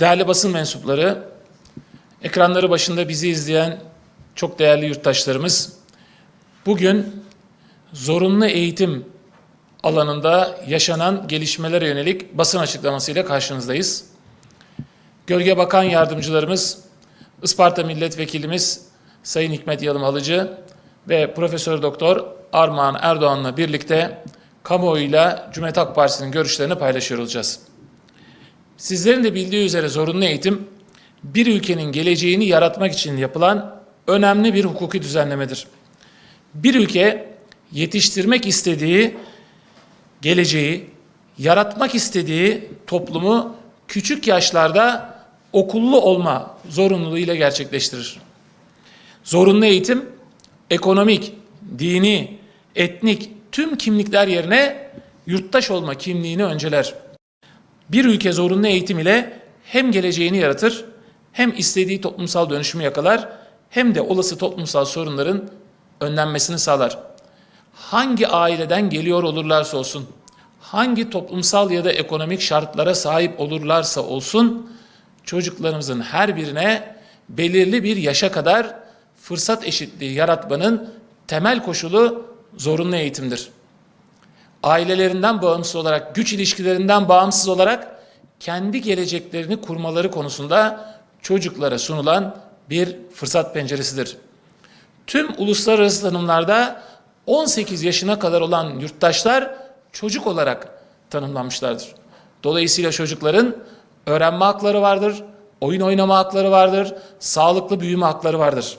Değerli basın mensupları, ekranları başında bizi izleyen çok değerli yurttaşlarımız, bugün zorunlu eğitim alanında yaşanan gelişmelere yönelik basın açıklamasıyla karşınızdayız. Gölge Bakan Yardımcılarımız, Isparta Milletvekilimiz Sayın Hikmet Yalım Alıcı ve Profesör Doktor Armağan Erdoğan'la birlikte kamuoyuyla Cumhuriyet Halk Partisi'nin görüşlerini paylaşıyor olacağız. Sizlerin de bildiği üzere zorunlu eğitim bir ülkenin geleceğini yaratmak için yapılan önemli bir hukuki düzenlemedir. Bir ülke yetiştirmek istediği geleceği, yaratmak istediği toplumu küçük yaşlarda okullu olma zorunluluğuyla gerçekleştirir. Zorunlu eğitim ekonomik, dini, etnik tüm kimlikler yerine yurttaş olma kimliğini önceler. Bir ülke zorunlu eğitim ile hem geleceğini yaratır, hem istediği toplumsal dönüşümü yakalar, hem de olası toplumsal sorunların önlenmesini sağlar. Hangi aileden geliyor olurlarsa olsun, hangi toplumsal ya da ekonomik şartlara sahip olurlarsa olsun, çocuklarımızın her birine belirli bir yaşa kadar fırsat eşitliği yaratmanın temel koşulu zorunlu eğitimdir ailelerinden bağımsız olarak, güç ilişkilerinden bağımsız olarak kendi geleceklerini kurmaları konusunda çocuklara sunulan bir fırsat penceresidir. Tüm uluslararası tanımlarda 18 yaşına kadar olan yurttaşlar çocuk olarak tanımlanmışlardır. Dolayısıyla çocukların öğrenme hakları vardır, oyun oynama hakları vardır, sağlıklı büyüme hakları vardır.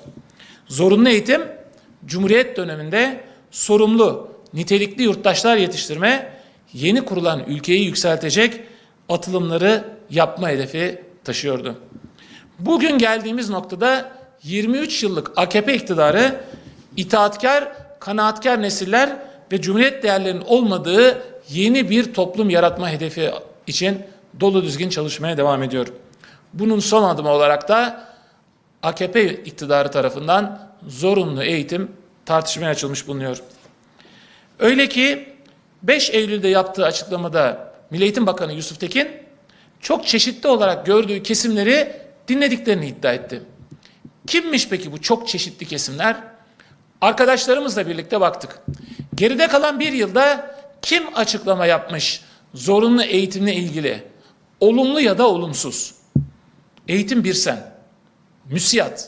Zorunlu eğitim Cumhuriyet döneminde sorumlu, nitelikli yurttaşlar yetiştirme, yeni kurulan ülkeyi yükseltecek atılımları yapma hedefi taşıyordu. Bugün geldiğimiz noktada 23 yıllık AKP iktidarı itaatkar, kanaatkar nesiller ve cumhuriyet değerlerinin olmadığı yeni bir toplum yaratma hedefi için dolu düzgün çalışmaya devam ediyor. Bunun son adımı olarak da AKP iktidarı tarafından zorunlu eğitim tartışmaya açılmış bulunuyor. Öyle ki 5 Eylül'de yaptığı açıklamada Milli Eğitim Bakanı Yusuf Tekin çok çeşitli olarak gördüğü kesimleri dinlediklerini iddia etti. Kimmiş peki bu çok çeşitli kesimler? Arkadaşlarımızla birlikte baktık. Geride kalan bir yılda kim açıklama yapmış zorunlu eğitimle ilgili? Olumlu ya da olumsuz. Eğitim Birsen, MÜSİAD,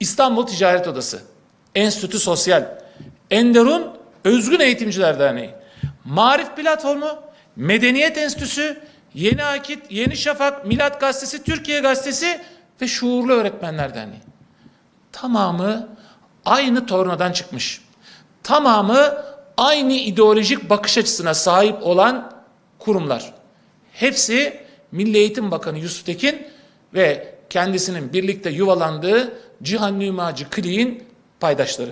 İstanbul Ticaret Odası, Enstitü Sosyal, Enderun Özgün Eğitimciler Derneği, Marif Platformu, Medeniyet Enstitüsü, Yeni Akit, Yeni Şafak, Milat Gazetesi, Türkiye Gazetesi ve Şuurlu Öğretmenler Derneği. Tamamı aynı tornadan çıkmış. Tamamı aynı ideolojik bakış açısına sahip olan kurumlar. Hepsi Milli Eğitim Bakanı Yusuf Tekin ve kendisinin birlikte yuvalandığı Cihan Nümacı Kliğin paydaşları.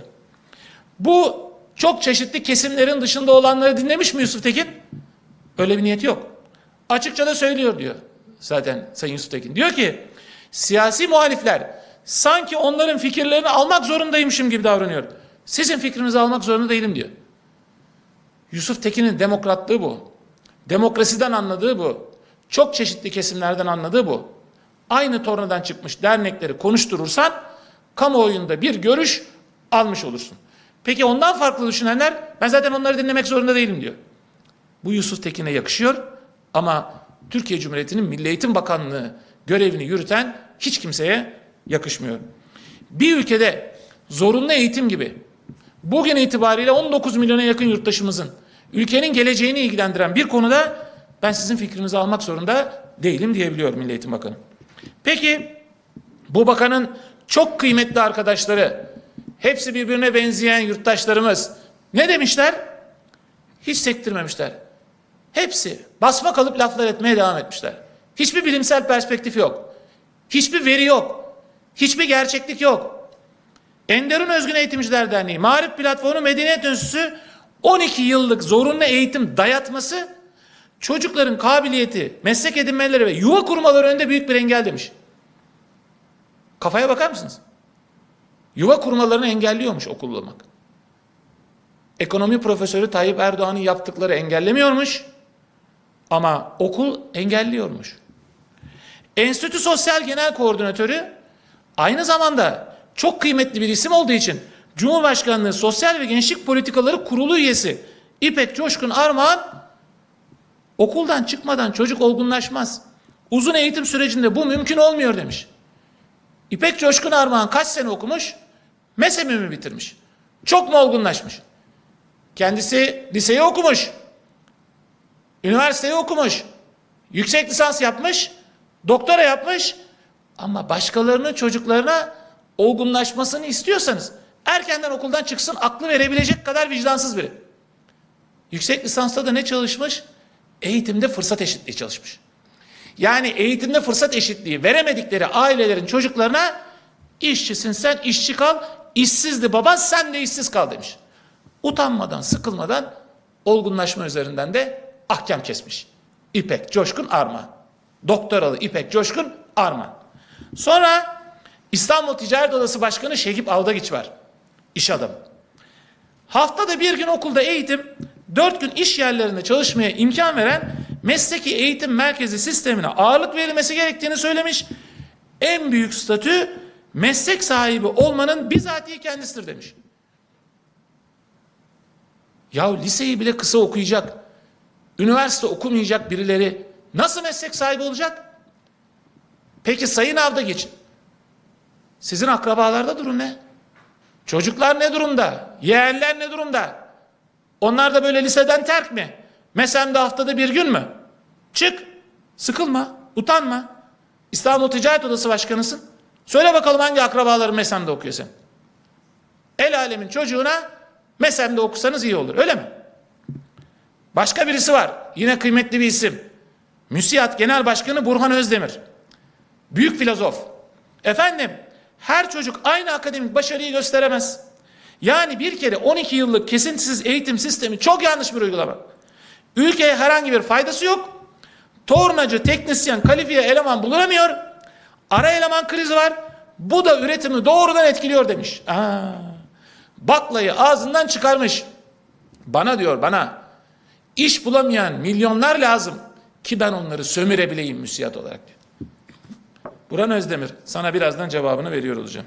Bu çok çeşitli kesimlerin dışında olanları dinlemiş mi Yusuf Tekin? Öyle bir niyet yok. Açıkça da söylüyor diyor zaten Sayın Yusuf Tekin. Diyor ki siyasi muhalifler sanki onların fikirlerini almak zorundaymışım gibi davranıyor. Sizin fikrinizi almak zorunda değilim diyor. Yusuf Tekin'in demokratlığı bu. Demokrasiden anladığı bu. Çok çeşitli kesimlerden anladığı bu. Aynı tornadan çıkmış dernekleri konuşturursan kamuoyunda bir görüş almış olursun. Peki ondan farklı düşünenler ben zaten onları dinlemek zorunda değilim diyor. Bu Yusuf Tekin'e yakışıyor ama Türkiye Cumhuriyeti'nin Milli Eğitim Bakanlığı görevini yürüten hiç kimseye yakışmıyor. Bir ülkede zorunlu eğitim gibi bugün itibariyle 19 milyona yakın yurttaşımızın ülkenin geleceğini ilgilendiren bir konuda ben sizin fikrinizi almak zorunda değilim diyebiliyor Milli Eğitim Bakanı. Peki bu bakanın çok kıymetli arkadaşları hepsi birbirine benzeyen yurttaşlarımız ne demişler? Hiç sektirmemişler. Hepsi basma kalıp laflar etmeye devam etmişler. Hiçbir bilimsel perspektif yok. Hiçbir veri yok. Hiçbir gerçeklik yok. Enderun Özgün Eğitimciler Derneği, Marif Platformu Medeniyet Enstitüsü 12 yıllık zorunlu eğitim dayatması çocukların kabiliyeti, meslek edinmeleri ve yuva kurmaları önünde büyük bir engel demiş. Kafaya bakar mısınız? Yuva kurmalarını engelliyormuş okullamak. Ekonomi profesörü Tayyip Erdoğan'ın yaptıkları engellemiyormuş ama okul engelliyormuş. Enstitü Sosyal Genel Koordinatörü aynı zamanda çok kıymetli bir isim olduğu için Cumhurbaşkanlığı Sosyal ve Gençlik Politikaları Kurulu üyesi İpek Coşkun Armağan okuldan çıkmadan çocuk olgunlaşmaz. Uzun eğitim sürecinde bu mümkün olmuyor demiş. İpek Coşkun Armağan kaç sene okumuş? MESEM'i mi bitirmiş? Çok mu olgunlaşmış? Kendisi liseyi okumuş. Üniversiteyi okumuş. Yüksek lisans yapmış. Doktora yapmış. Ama başkalarının çocuklarına olgunlaşmasını istiyorsanız erkenden okuldan çıksın aklı verebilecek kadar vicdansız biri. Yüksek lisansta da ne çalışmış? Eğitimde fırsat eşitliği çalışmış. Yani eğitimde fırsat eşitliği veremedikleri ailelerin çocuklarına işçisin sen işçi kal, işsizdi baban sen de işsiz kal demiş. Utanmadan, sıkılmadan olgunlaşma üzerinden de ahkam kesmiş. İpek Coşkun Arman. Doktoralı İpek Coşkun Arman. Sonra İstanbul Ticaret Odası Başkanı Şehip Aldagiç var. İş adamı. Haftada bir gün okulda eğitim, dört gün iş yerlerinde çalışmaya imkan veren mesleki eğitim merkezi sistemine ağırlık verilmesi gerektiğini söylemiş. En büyük statü meslek sahibi olmanın bizatihi kendisidir demiş. Ya liseyi bile kısa okuyacak, üniversite okumayacak birileri nasıl meslek sahibi olacak? Peki Sayın Avda geçin. Sizin akrabalarda durum ne? Çocuklar ne durumda? Yeğenler ne durumda? Onlar da böyle liseden terk mi? Mesemde haftada bir gün mü? Çık. Sıkılma. Utanma. İstanbul Ticaret Odası Başkanısın. Söyle bakalım hangi akrabaların Mesem'de okuyor sen? El alemin çocuğuna Mesem'de okusanız iyi olur. Öyle mi? Başka birisi var. Yine kıymetli bir isim. Müsiyat Genel Başkanı Burhan Özdemir. Büyük filozof. Efendim her çocuk aynı akademik başarıyı gösteremez. Yani bir kere 12 yıllık kesintisiz eğitim sistemi çok yanlış bir uygulama. Ülkeye herhangi bir faydası yok. Tornacı, teknisyen, kalifiye eleman bulunamıyor. Ara eleman krizi var. Bu da üretimi doğrudan etkiliyor demiş. Aa, baklayı ağzından çıkarmış. Bana diyor bana iş bulamayan milyonlar lazım ki ben onları sömürebileyim müsiyat olarak. Burhan Özdemir sana birazdan cevabını veriyor olacağım.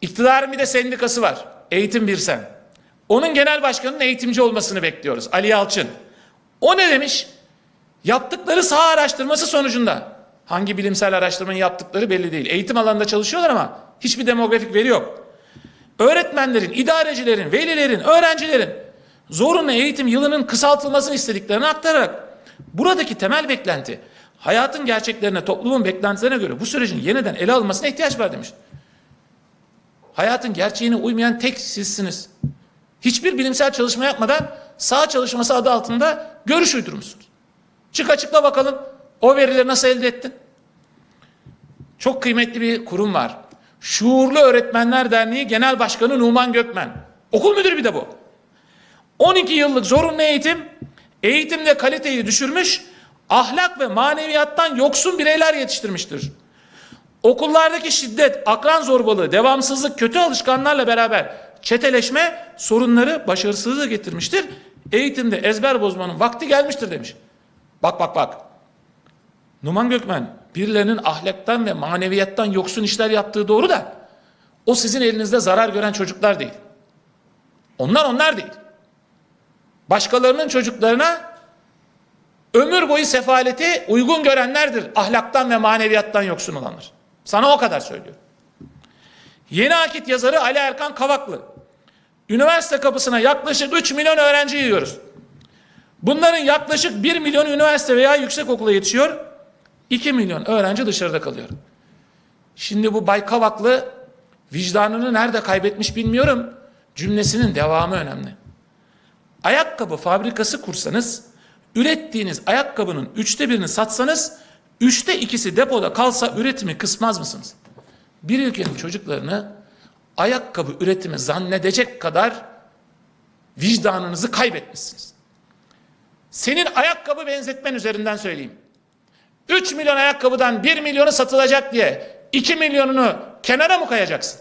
İktidarın bir de sendikası var. Eğitim Birsen. Onun genel başkanının eğitimci olmasını bekliyoruz. Ali Yalçın. O ne demiş? Yaptıkları saha araştırması sonucunda hangi bilimsel araştırmayı yaptıkları belli değil. Eğitim alanında çalışıyorlar ama hiçbir demografik veri yok. Öğretmenlerin, idarecilerin, velilerin, öğrencilerin zorunlu eğitim yılının kısaltılmasını istediklerini aktararak buradaki temel beklenti hayatın gerçeklerine, toplumun beklentilerine göre bu sürecin yeniden ele alınmasına ihtiyaç var demiş. Hayatın gerçeğine uymayan tek sizsiniz. Hiçbir bilimsel çalışma yapmadan sağ çalışması adı altında görüş uydurmuşsunuz. Çık açıkla bakalım o verileri nasıl elde ettin? Çok kıymetli bir kurum var. Şuurlu Öğretmenler Derneği Genel Başkanı Numan Gökmen. Okul müdürü bir de bu. 12 yıllık zorunlu eğitim, eğitimde kaliteyi düşürmüş, ahlak ve maneviyattan yoksun bireyler yetiştirmiştir. Okullardaki şiddet, akran zorbalığı, devamsızlık, kötü alışkanlarla beraber çeteleşme sorunları başarısızlığı getirmiştir. Eğitimde ezber bozmanın vakti gelmiştir demiş. Bak bak bak. Numan Gökmen birilerinin ahlaktan ve maneviyattan yoksun işler yaptığı doğru da o sizin elinizde zarar gören çocuklar değil. Onlar onlar değil. Başkalarının çocuklarına ömür boyu sefaleti uygun görenlerdir ahlaktan ve maneviyattan yoksun olanlar. Sana o kadar söylüyorum. Yeni Akit yazarı Ali Erkan Kavaklı. Üniversite kapısına yaklaşık 3 milyon öğrenci yiyoruz. Bunların yaklaşık 1 milyon üniversite veya yüksekokula yetişiyor. 2 milyon öğrenci dışarıda kalıyor. Şimdi bu Bay Kavaklı vicdanını nerede kaybetmiş bilmiyorum. Cümlesinin devamı önemli. Ayakkabı fabrikası kursanız, ürettiğiniz ayakkabının üçte birini satsanız, üçte ikisi depoda kalsa üretimi kısmaz mısınız? Bir ülkenin çocuklarını ayakkabı üretimi zannedecek kadar vicdanınızı kaybetmişsiniz. Senin ayakkabı benzetmen üzerinden söyleyeyim. 3 milyon ayakkabıdan 1 milyonu satılacak diye 2 milyonunu kenara mı kayacaksın?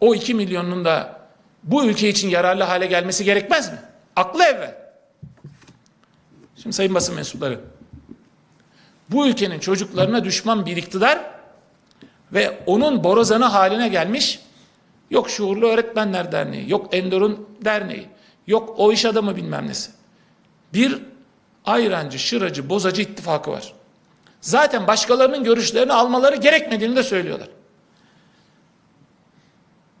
O 2 milyonun da bu ülke için yararlı hale gelmesi gerekmez mi? Aklı evvel. Şimdi sayın basın mensupları. bu ülkenin çocuklarına düşman bir iktidar ve onun borazanı haline gelmiş yok Şuurlu Öğretmenler Derneği, yok Endor'un derneği, yok o iş adamı bilmem nesi. Bir ayrancı, şıracı, bozacı ittifakı var. Zaten başkalarının görüşlerini almaları gerekmediğini de söylüyorlar.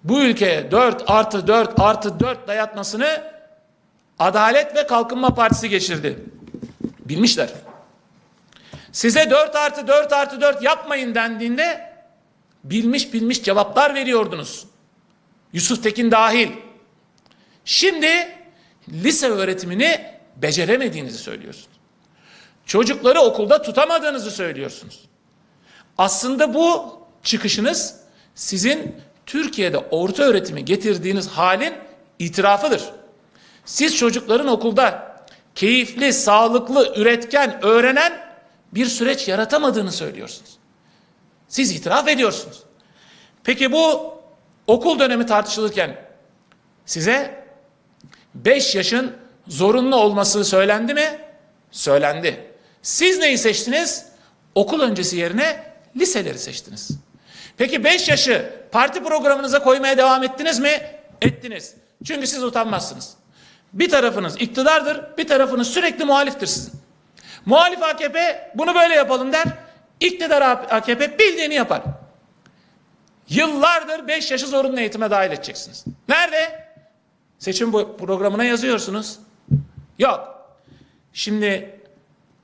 Bu ülkeye 4 artı 4 artı 4 dayatmasını Adalet ve Kalkınma Partisi geçirdi. Bilmişler. Size 4 artı 4 artı 4 yapmayın dendiğinde bilmiş bilmiş cevaplar veriyordunuz. Yusuf Tekin dahil. Şimdi lise öğretimini beceremediğinizi söylüyorsunuz. Çocukları okulda tutamadığınızı söylüyorsunuz. Aslında bu çıkışınız sizin Türkiye'de orta öğretimi getirdiğiniz halin itirafıdır. Siz çocukların okulda keyifli, sağlıklı, üretken, öğrenen bir süreç yaratamadığını söylüyorsunuz. Siz itiraf ediyorsunuz. Peki bu okul dönemi tartışılırken size 5 yaşın zorunlu olması söylendi mi? Söylendi. Siz neyi seçtiniz? Okul öncesi yerine liseleri seçtiniz. Peki 5 yaşı parti programınıza koymaya devam ettiniz mi? Ettiniz. Çünkü siz utanmazsınız. Bir tarafınız iktidardır, bir tarafınız sürekli muhaliftir sizin. Muhalif AKP bunu böyle yapalım der. İktidar AKP bildiğini yapar. Yıllardır 5 yaşı zorunlu eğitime dahil edeceksiniz. Nerede? Seçim programına yazıyorsunuz. Yok. Şimdi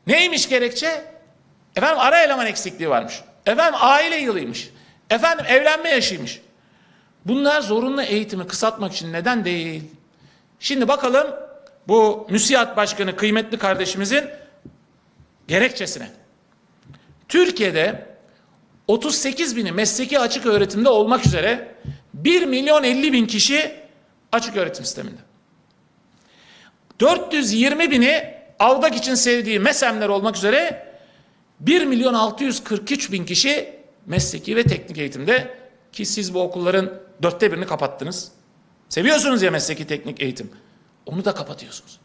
neymiş gerekçe? Efendim ara eleman eksikliği varmış. Efendim aile yılıymış. Efendim evlenme yaşıymış. Bunlar zorunlu eğitimi kısaltmak için neden değil? Şimdi bakalım bu müsiyat başkanı kıymetli kardeşimizin gerekçesine. Türkiye'de 38 bini mesleki açık öğretimde olmak üzere 1 milyon 50 bin kişi açık öğretim sisteminde. 420 bini almak için sevdiği mesemler olmak üzere 1 milyon 643 bin kişi mesleki ve teknik eğitimde ki siz bu okulların dörtte birini kapattınız. Seviyorsunuz ya mesleki teknik eğitim. Onu da kapatıyorsunuz.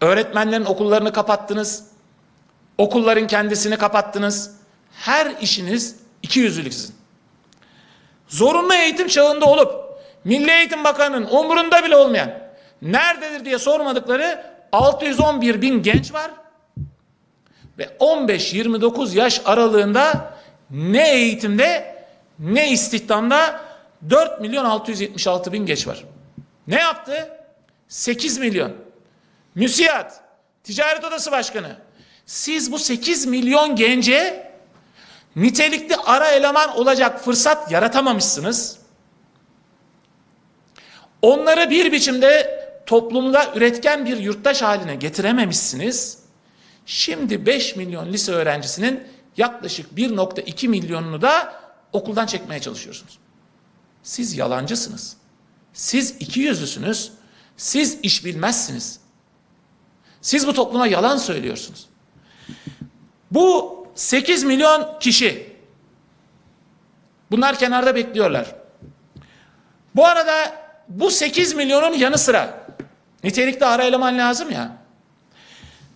Öğretmenlerin okullarını kapattınız. Okulların kendisini kapattınız. Her işiniz iki yüzlülük sizin. Zorunlu eğitim çağında olup Milli Eğitim Bakanı'nın umurunda bile olmayan nerededir diye sormadıkları 611 bin genç var. Ve 15-29 yaş aralığında ne eğitimde ne istihdamda 4 milyon 676 bin genç var. Ne yaptı? 8 milyon. Müsiyat, Ticaret Odası Başkanı. Siz bu 8 milyon gence nitelikli ara eleman olacak fırsat yaratamamışsınız. Onları bir biçimde toplumda üretken bir yurttaş haline getirememişsiniz. Şimdi 5 milyon lise öğrencisinin yaklaşık 1.2 milyonunu da okuldan çekmeye çalışıyorsunuz. Siz yalancısınız. Siz iki yüzlüsünüz. Siz iş bilmezsiniz. Siz bu topluma yalan söylüyorsunuz. Bu 8 milyon kişi bunlar kenarda bekliyorlar. Bu arada bu 8 milyonun yanı sıra nitelikli ara eleman lazım ya.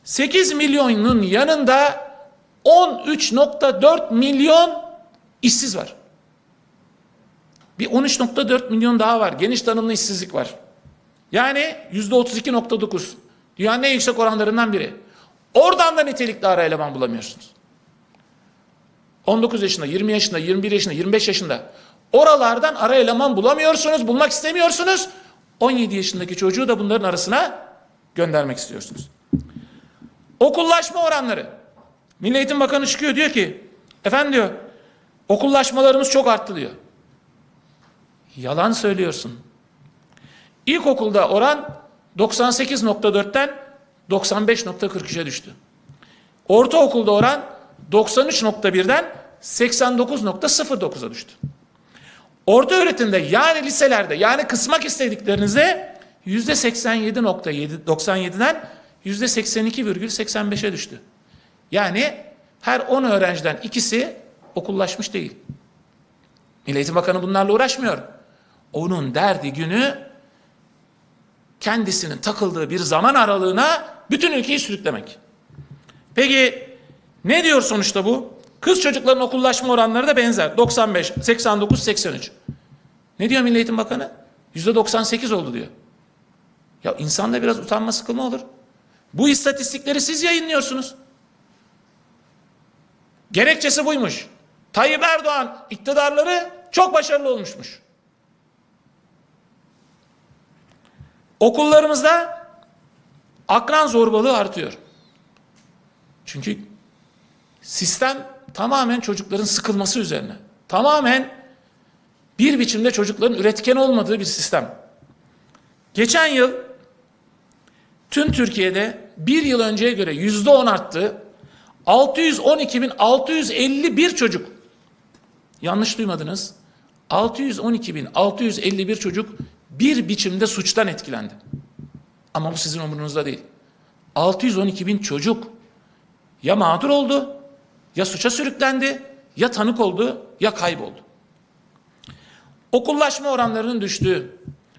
8 milyonun yanında 13.4 milyon işsiz var. Bir 13.4 milyon daha var. Geniş tanımlı işsizlik var. Yani %32.9. Dünyanın en yüksek oranlarından biri. Oradan da nitelikli ara eleman bulamıyorsunuz. 19 yaşında, 20 yaşında, 21 yaşında, 25 yaşında. Oralardan ara eleman bulamıyorsunuz, bulmak istemiyorsunuz. 17 yaşındaki çocuğu da bunların arasına göndermek istiyorsunuz. Okullaşma oranları. Milli Eğitim Bakanı çıkıyor diyor ki, efendim diyor, okullaşmalarımız çok arttı diyor. Yalan söylüyorsun. İlkokulda oran 98.4'ten 95.43'e düştü. Ortaokulda oran 93.1'den 89.09'a düştü. Orta öğretimde yani liselerde yani kısmak istediklerinizde yüzde 87.97'den yüzde 82,85'e düştü. Yani her 10 öğrenciden ikisi okullaşmış değil. Milli Eğitim Bakanı bunlarla uğraşmıyor. Onun derdi günü kendisinin takıldığı bir zaman aralığına bütün ülkeyi sürüklemek. Peki Ne diyor sonuçta bu? Kız çocukların okullaşma oranları da benzer. 95, 89, 83. Ne diyor Milli Eğitim Bakanı? %98 oldu diyor. Ya insanda biraz utanma sıkılma olur. Bu istatistikleri siz yayınlıyorsunuz. Gerekçesi buymuş. Tayyip Erdoğan iktidarları çok başarılı olmuşmuş. Okullarımızda akran zorbalığı artıyor. Çünkü sistem tamamen çocukların sıkılması üzerine. Tamamen bir biçimde çocukların üretken olmadığı bir sistem. Geçen yıl tüm Türkiye'de bir yıl önceye göre yüzde on arttı. 612.651 çocuk. Yanlış duymadınız. 612.651 çocuk bir biçimde suçtan etkilendi. Ama bu sizin umurunuzda değil. 612 bin çocuk ya mağdur oldu, ya suça sürüklendi, ya tanık oldu, ya kayboldu. Okullaşma oranlarının düştüğü,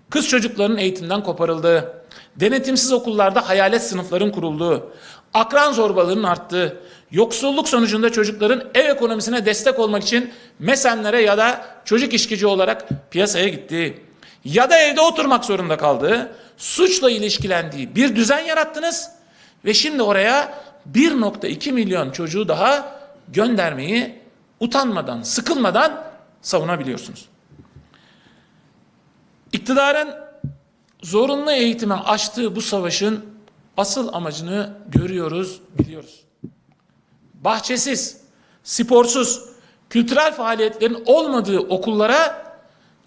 kız çocuklarının eğitimden koparıldığı, denetimsiz okullarda hayalet sınıfların kurulduğu, akran zorbalığının arttığı, yoksulluk sonucunda çocukların ev ekonomisine destek olmak için mesenlere ya da çocuk işkici olarak piyasaya gittiği, ya da evde oturmak zorunda kaldığı, suçla ilişkilendiği bir düzen yarattınız ve şimdi oraya 1.2 milyon çocuğu daha göndermeyi utanmadan, sıkılmadan savunabiliyorsunuz. İktidarın zorunlu eğitime açtığı bu savaşın asıl amacını görüyoruz, biliyoruz. Bahçesiz, sporsuz, kültürel faaliyetlerin olmadığı okullara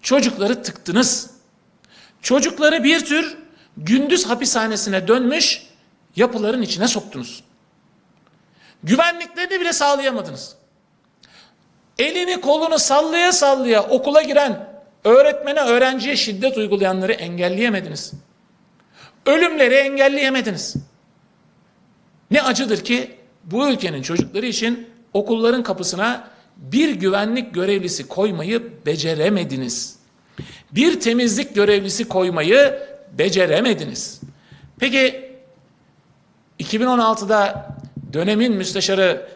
çocukları tıktınız. Çocukları bir tür gündüz hapishanesine dönmüş yapıların içine soktunuz. Güvenliklerini bile sağlayamadınız. Elini kolunu sallaya sallaya okula giren öğretmene öğrenciye şiddet uygulayanları engelleyemediniz. Ölümleri engelleyemediniz. Ne acıdır ki bu ülkenin çocukları için okulların kapısına bir güvenlik görevlisi koymayı beceremediniz. Bir temizlik görevlisi koymayı beceremediniz. Peki 2016'da dönemin müsteşarı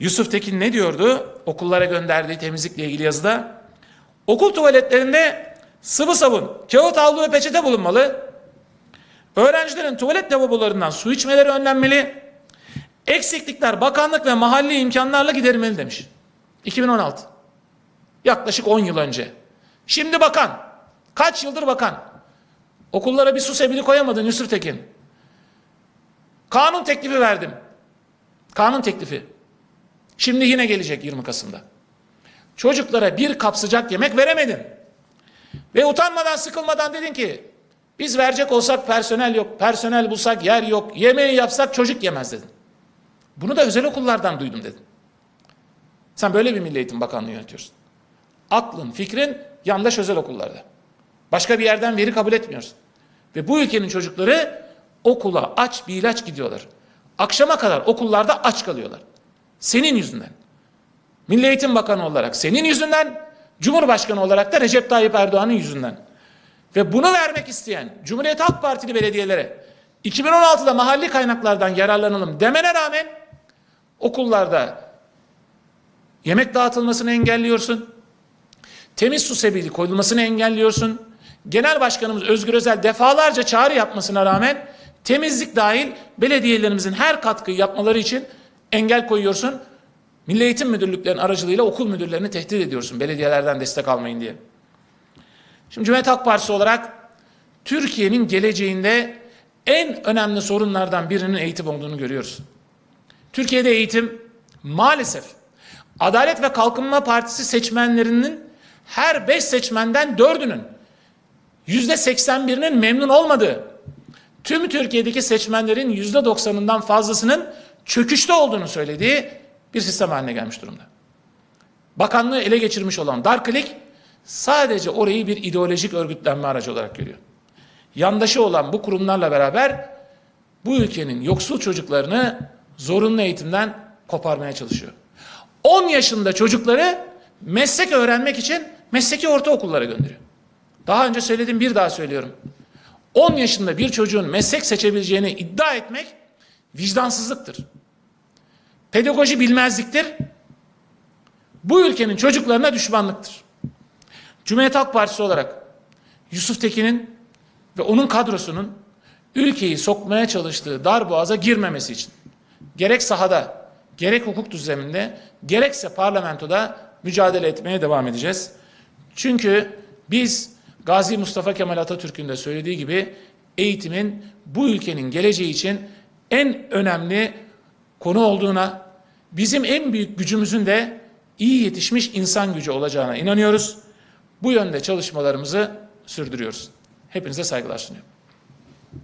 Yusuf Tekin ne diyordu? Okullara gönderdiği temizlikle ilgili yazıda. Okul tuvaletlerinde sıvı sabun, kağıt havlu ve peçete bulunmalı. Öğrencilerin tuvalet lavabolarından su içmeleri önlenmeli. Eksiklikler bakanlık ve mahalli imkanlarla giderilmeli demiş. 2016. Yaklaşık 10 yıl önce. Şimdi bakan. Kaç yıldır bakan. Okullara bir su sebili koyamadın Yusuf Tekin. Kanun teklifi verdim. Kanun teklifi. Şimdi yine gelecek 20 Kasım'da. Çocuklara bir kap sıcak yemek veremedin. Ve utanmadan sıkılmadan dedin ki biz verecek olsak personel yok, personel bulsak yer yok, yemeği yapsak çocuk yemez dedin. Bunu da özel okullardan duydum dedin. Sen böyle bir Milli Eğitim Bakanlığı yönetiyorsun. Aklın, fikrin yandaş özel okullarda. Başka bir yerden veri kabul etmiyorsun. Ve bu ülkenin çocukları okula aç bir ilaç gidiyorlar. Akşama kadar okullarda aç kalıyorlar. Senin yüzünden. Milli Eğitim Bakanı olarak senin yüzünden, Cumhurbaşkanı olarak da Recep Tayyip Erdoğan'ın yüzünden. Ve bunu vermek isteyen Cumhuriyet Halk Partili belediyelere 2016'da mahalli kaynaklardan yararlanalım demene rağmen okullarda yemek dağıtılmasını engelliyorsun. Temiz su sebili koyulmasını engelliyorsun. Genel Başkanımız Özgür Özel defalarca çağrı yapmasına rağmen temizlik dahil belediyelerimizin her katkıyı yapmaları için engel koyuyorsun. Milli Eğitim Müdürlüklerinin aracılığıyla okul müdürlerini tehdit ediyorsun belediyelerden destek almayın diye. Şimdi Cumhuriyet Halk Partisi olarak Türkiye'nin geleceğinde en önemli sorunlardan birinin eğitim olduğunu görüyoruz. Türkiye'de eğitim maalesef Adalet ve Kalkınma Partisi seçmenlerinin her beş seçmenden dördünün yüzde seksen birinin memnun olmadığı, tüm Türkiye'deki seçmenlerin yüzde doksanından fazlasının çöküşte olduğunu söylediği bir sistem haline gelmiş durumda. Bakanlığı ele geçirmiş olan Darklik sadece orayı bir ideolojik örgütlenme aracı olarak görüyor. Yandaşı olan bu kurumlarla beraber bu ülkenin yoksul çocuklarını zorunlu eğitimden koparmaya çalışıyor. 10 yaşında çocukları meslek öğrenmek için mesleki ortaokullara gönderiyor. Daha önce söyledim bir daha söylüyorum. 10 yaşında bir çocuğun meslek seçebileceğini iddia etmek vicdansızlıktır. pedagoji bilmezliktir. Bu ülkenin çocuklarına düşmanlıktır. Cumhuriyet Halk Partisi olarak Yusuf Tekin'in ve onun kadrosunun ülkeyi sokmaya çalıştığı dar boğaza girmemesi için gerek sahada, gerek hukuk düzleminde, gerekse parlamentoda mücadele etmeye devam edeceğiz. Çünkü biz Gazi Mustafa Kemal Atatürk'ün de söylediği gibi eğitimin bu ülkenin geleceği için en önemli konu olduğuna, bizim en büyük gücümüzün de iyi yetişmiş insan gücü olacağına inanıyoruz. Bu yönde çalışmalarımızı sürdürüyoruz. Hepinize saygılar sunuyorum.